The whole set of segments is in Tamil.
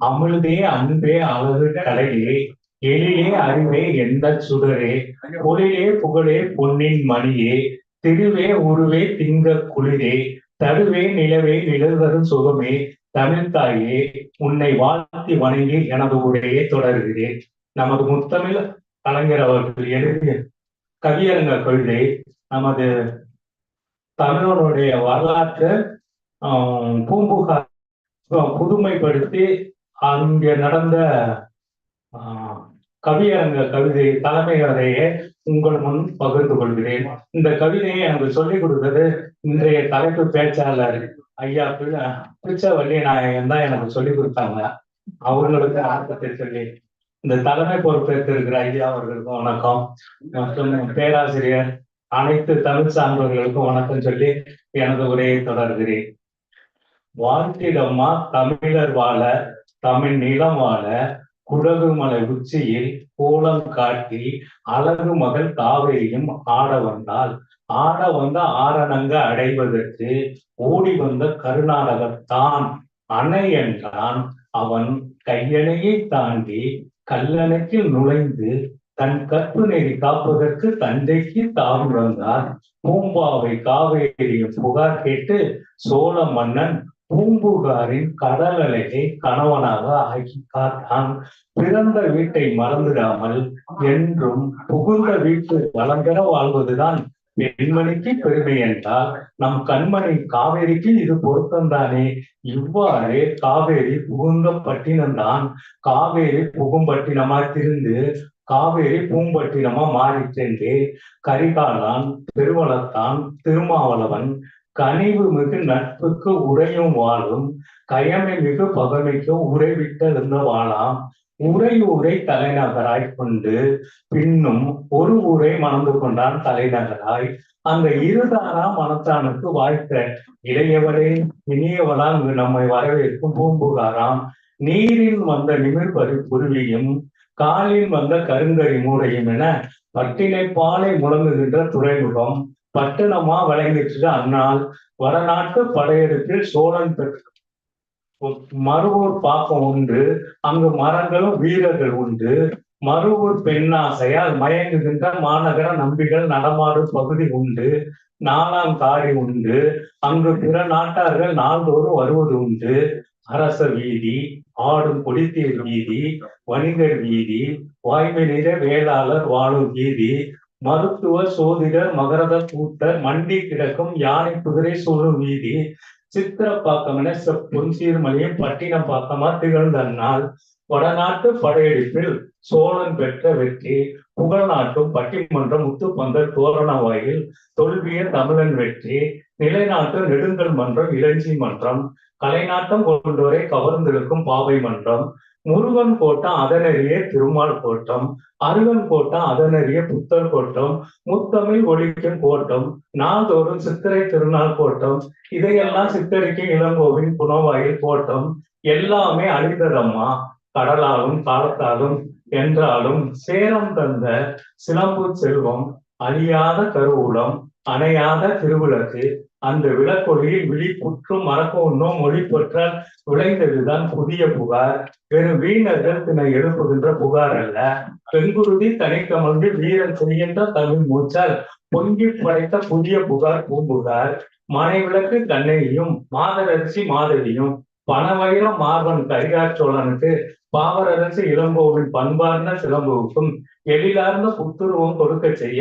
அமிழ்தே அன்பே அழகு கலையே எழிலே அறிவே எந்த சுடரே பொழிலே புகழே பொன்னின் மணியே திருவே உருவே திங்க குளிரே தருவே நிலவே நிழல்வரும் சுகமே தமிழ்தாயே உன்னை வாழ்த்தி வணங்கி எனது உரையை தொடர்கிறேன். நமது முத்தமிழ் கலைஞர் அவர்கள் எழுதிய கவியரங்க கொள்கை நமது தமிழனுடைய வரலாற்று ஆஹ், பூம்புகார் புதுமைப்படுத்தி அங்கே நடந்த ஆஹ், கவியரங்க கவிதை தலைமை கதையை உங்கள் முன் பகிர்ந்து கொள்கிறேன். இந்த கவிதையை எனக்கு சொல்லிக் கொடுத்தது இன்றைய தலைப்பு பேச்சாளர் ஐயா பிள்ள- பிச்சவள்ளி நாயகன் தான் எனக்கு சொல்லிக் கொடுத்தாங்க. அவர்களுக்கு ஆர்வத்தை சொல்லி. இந்த தலைமை பொறுப்பேற்று இருக்கிற ஐயா அவர்களுக்கும் வணக்கம். மற்றும் பேராசிரியர் அனைத்து தமிழ் சான்றோர்களுக்கும் வணக்கம் சொல்லி எனது உரையை தொடர்கிறேன். வாழ்த்திடம்மா தமிழர் வாழ தமிழ் நிலம் வாழ குடகு மலை உச்சியில் கோலம் காட்டி அழகு மகள் காவேரியும் ஆட வந்தால் ஆட வந்த ஆரணங்க அடைவதற்கு ஓடி வந்த கருநாடகத்தான். அணை என்றான். அவன் கையணையை தாண்டி கல்லணைக்கு நுழைந்து தன் கற்பு நெறி காப்பதற்கு தந்தைக்கு தாவிழந்தான் பூம்பாவை காவேரியின் புகார் கேட்டு சோழ மன்னன் பூம்புகாரின் கடல் அலையை கணவனாக ஆகி காத்தான். பிறந்த வீட்டை மறந்துடாமல் என்றும் புகுந்த வீட்டு வளங்கர வாழ்வதுதான் பெண்மணிக்கு பெருமை என்றால் நம் கண்மணி காவேரிக்கு இது பொருத்தம்தானே இவ்வாறு காவேரி புகுந்த பட்டினம்தான் காவேரி புகும்பட்டினமா திருந்து காவேரி பூம்பட்டினமா மாறிச்சென்று கரிகாலான் திருவளத்தான் திருமாவளவன் கனிவு மிகு நட்புக்கு உரையும் வாழும் கயமை மிகு பகமைக்கு உரைவிட்டிருந்த வாழாம் உரை உரை தலைநகராய் கொண்டு பின்னும் ஒரு ஊரை மணந்து கொண்டான் தலைநகராய். அந்த இருதாரா மனத்தானுக்கு வாழ்த்த இளையவரே இனியவளால் நம்மை வரவேற்கும் பூம்புகாராம். நீரில் வந்த நிமிர்பரி குருவியும் காலில் வந்த கருங்கறி மூடையும் என பட்டினை பாலை முழங்குகின்ற துறைமுகம். பட்டணமா விளங்கிட்டு அந்நாள் வடநாட்டு படையெடுப்பில் சோழன் பெற்ற மறுவூர் பாக்கம் உண்டு. அங்கு மரங்களும் வீரர்கள் உண்டு. மறுவூர் பெண்ணாசையால் மயங்குகின்ற மாநகர நம்பிகள் நடமாடும் பகுதி உண்டு. நாலாம் காடி உண்டு. அங்கு பிற நாட்டார்கள் நாள்தோறும் வருவது உண்டு. அரச வீதி ஆடும் குடித்தீர் வீதி வணிகர் வீதி வாய்மை நிற வேளாளர் வாழும் வீதி மருத்துவ சோதிடர் மகரத கூட்டர் மண்டி கிடக்கும் யானை குதிரை சூழும் வீதி சித்திரப்பாக்கம் என பொன் சீர்மலையும் பட்டினம் பாக்கமா திகழ்ந்தன்னால் வடநாட்டு படையெடுப்பில் சோழன் பெற்ற வெற்றி புகழ்நாட்டும் பட்டிமன்றம் முத்துப்பந்தல் தோரண வாயில் தொல்விய தமிழன் வெற்றி நிலைநாட்டு நெடுங்கல் மன்றம் இளஞ்சி மன்றம் கலைநாட்டம் கொண்டோரை கவர்ந்திருக்கும் பாவை மன்றம் முருகன் கோட்டம் அதனறிய திருமால் கோட்டம் அருகன் கோட்டம் அதனறிய புத்தர் கோட்டம் முத்தமிழ் ஒழிக்கும் கோட்டம் நாள்தோறும் சித்திரை திருநாள் கோட்டம் இதையெல்லாம் சித்தரிக்கும் இளங்கோவின் புனவாயில் கோட்டம் எல்லாமே அழிந்ததம்மா கடலாலும் காலத்தாலும் என்றாலும் சேரம் தந்த சிலம்பு செல்வம் அழியாத கருவூலம் அணையாத திருவிளக்கு அந்த விளக்கொலியில் விழிப்புற்றும் மறக்கவும் உண்ணும் மொழி பெற்றால் விளைந்ததுதான் புதிய புகார். வெறும் வீணர்கள் தினை எழுப்புகின்ற புகார் அல்ல. பெண்குருதி தனிக்கமர்ந்து வீரன் செய்கின்ற தமிழ் மூச்சால் பொங்கி படைத்த புதிய புகார் பூம்புகார். மனைவிளக்கு கண்ணையும் மாதரசி மாதவியும் பணவயிரம் மார்பன் கரிகார் சோழனுக்கு பாவரரசு இளங்கோவின் பண்பார்ந்த சிலம்புவுக்கும் எழிலார்ந்த புத்துருவம் கொடுக்க செய்ய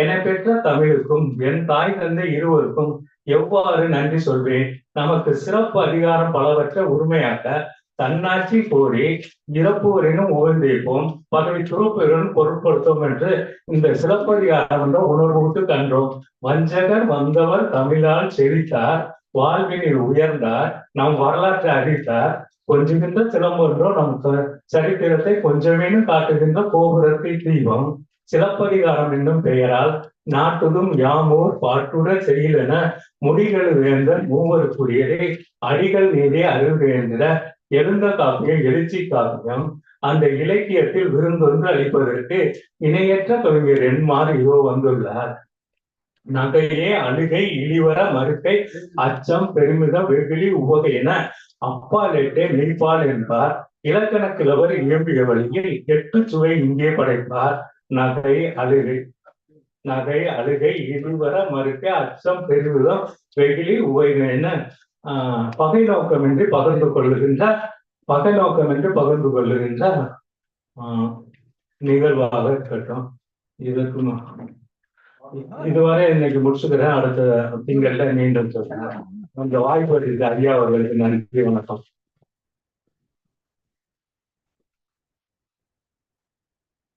என பெற்ற தமிழுக்கும் என் தாய் தந்தை இருவருக்கும் எவ்வாறு நன்றி சொல்வேன்? நமக்கு சிறப்பு அதிகாரம் பலவற்றை உரிமையாக்க தன்னாட்சி கோரி இறப்புவரினும் உகழ்ந்திருப்போம் பதவி துறப்புகளும் பொருட்படுத்தும் என்று இந்த சிறப்பதிகாரம் என்ற உணர்வுக்கு கண்டோம். வஞ்சகர் வந்தவர் தமிழால் செழித்தார் வாழ்வினில் உயர்ந்தார் நம் வரலாற்றை அறித்தார். கொஞ்சுகின்ற சிலம்பொன்றோ நம் சரித்திரத்தை கொஞ்சமேனும் காட்டுகின்ற கோபுரத்தை தீபம். சிலப்பதிகாரம் என்னும் பெயரால் நாட்டுதும் யாமோர் பாட்டுடர் செய்யலென முடிகள் வேந்தன் மூவருக்குரியதை அடிகள் நீதே அருள்வேந்திர எழுந்த காப்பியம் எழுச்சி காப்பியம் அந்த இலக்கியத்தில் விருந்தொன்று அளிப்பதற்கு இணையற்ற கவிஞர் என்மார் இதோ வந்துள்ளார். நகையே அழுகை இழிவர மறுக்கை அச்சம் பெருமிதம் வெகுளி உவகை என அப்பாலேட்டே மெய்ப்பால் என்பார். இலக்கண கிழவர் இயம்பிய வழியில் எட்டு சுவை இங்கே படைப்பார். நகை அழுகை நகை அழுகை இருவர மறுக்க அச்சம் பெருவிதம் வெகுளி உவைகள்னு ஆஹ் பகை நோக்கமின்றி பகிர்ந்து கொள்ளுகின்ற பகை நோக்கமின்றி பகிர்ந்து கொள்ளுகின்ற ஆஹ் நிகழ்வாக இருக்கட்டும். இதுக்கு இதுவரை இன்னைக்கு முடிச்சுக்கிறேன். அடுத்த திங்கள்ல மீண்டும் சொல்றேன். கொஞ்சம் வாய்ப்பு இருக்கு. ஐயா அவர்களுக்கு நன்றி வணக்கம்.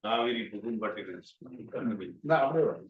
காவிரி புதும்பட்டிகள் நான் அப்படியே வரேன்.